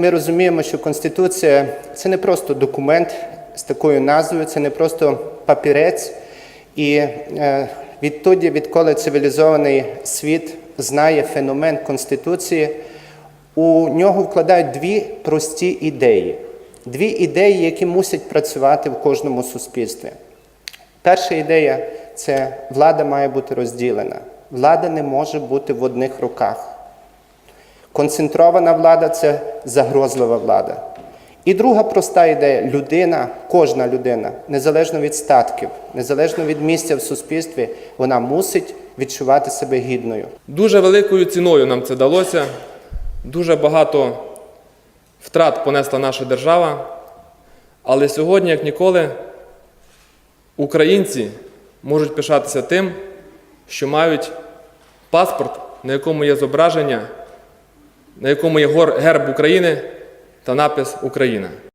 Ми розуміємо, що Конституція це не просто документ з такою назвою, це не просто папірець. І е, відтоді, відколи цивілізований світ знає феномен Конституції, у нього вкладають дві прості ідеї. Дві ідеї, які мусять працювати в кожному суспільстві. Перша ідея це влада має бути розділена. Влада не може бути в одних руках. Концентрована влада це загрозлива влада. І друга проста ідея людина, кожна людина, незалежно від статків, незалежно від місця в суспільстві, вона мусить відчувати себе гідною. Дуже великою ціною нам це далося. Дуже багато втрат понесла наша держава. Але сьогодні, як ніколи, українці можуть пишатися тим, що мають паспорт, на якому є зображення, на якому є герб України та напис Україна.